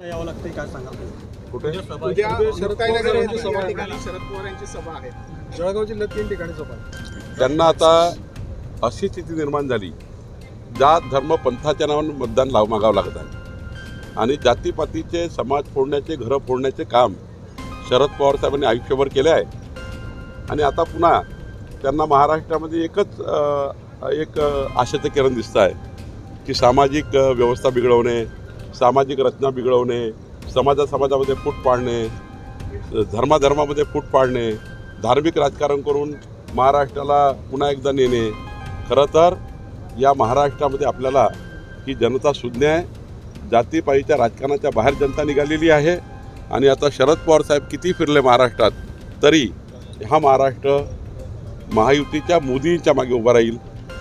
यावं लागतंय काय सांगाल? कुठे उद्या मुक्ताईनगर येथे या ठिकाणी शरद पवार यांची सभा आहे. जळगाव जिल्ह्यात तीन ठिकाणी सभा आहे. त्यांना आता अशी स्थिती निर्माण झाली जात धर्म पंथाच्या नावानं मतदान लाव मागावं लागत आहे. आणि जातीपातीचे समाज फोडण्याचे घरं फोडण्याचे काम शरद पवार साहेबांनी आयुष्यभर केले आहे. आणि आता पुन्हा त्यांना महाराष्ट्रामध्ये एकच एक आशेचं किरण दिसतं आहे की सामाजिक व्यवस्था बिघडवणे सामाजिक रचना बिघडवणे समाजा समाजामध्ये फूट पाडणे धर्माधर्मामध्ये फूट पाडणे धार्मिक राजकारण करून महाराष्ट्राला पुन्हा एकदा नेणे खरं तर या महाराष्ट्रामध्ये आपल्याला ही जनता शून्य आहे. जातीपाईच्या राजकारणाच्या बाहेर जनता निघालेली आहे. आणि आता शरद पवार साहेब किती फिरले महाराष्ट्रात तरी हा महाराष्ट्र महायुतीच्या मोदींच्या मागे उभा राहील.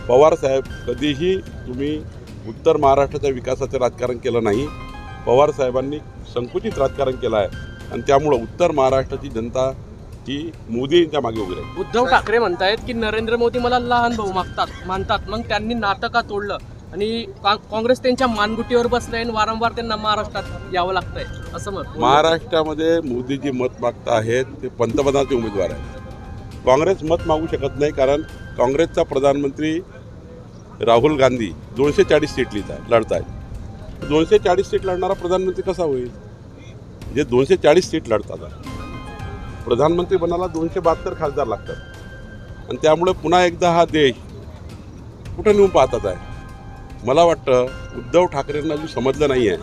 पवार साहेब कधीही तुम्ही उत्तर महाराष्ट्राच्या विकासाचं राजकारण केलं नाही. पवार साहेबांनी संकुचित राजकारण केलं आहे. आणि त्यामुळं उत्तर महाराष्ट्राची जनता ही मोदींच्या मागे उभी राहील. उद्धव ठाकरे म्हणतायत की नरेंद्र मोदी मला लहान भाऊ मागतात मानतात. मग त्यांनी नातं का तोडलं आणि का- काँग्रेस त्यांच्या मानगुटीवर बसलंय आणि वारंवार त्यांना महाराष्ट्रात यावं लागतंय. असं मत महाराष्ट्रामध्ये मोदीजी मत मागत आहेत ते पंतप्रधानाचे उमेदवार आहेत. काँग्रेस मत मागू शकत नाही कारण काँग्रेसचा प्रधानमंत्री राहुल गांधी दोनशे चाळीस सीट लिहित आहे लढत आहेत दोनशे चाळीस सीट लढणारा प्रधानमंत्री कसा होईल? जे दोनशे चाळीस सीट लढतात. प्रधानमंत्री बनायला दोनशे बहात्तर खासदार लागतात. आणि त्यामुळे पुन्हा एकदा हा देश कुठं नेऊन पाहतात आहे? मला वाटतं उद्धव ठाकरेंना जो समजलं नाही आहे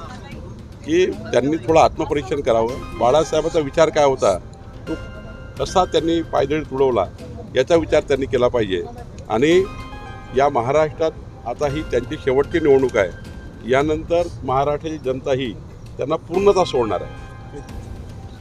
की त्यांनी थोडं आत्मपरीक्षण करावं. बाळासाहेबाचा विचार काय होता? तो कसा त्यांनी पायदळी तुडवला? याचा विचार त्यांनी केला पाहिजे. आणि या महाराष्ट्रात आता ही त्यांची शेवटची निवडणूक आहे. यानंतर महाराष्ट्राची जनता ही त्यांना पूर्णतः सोडणार आहे.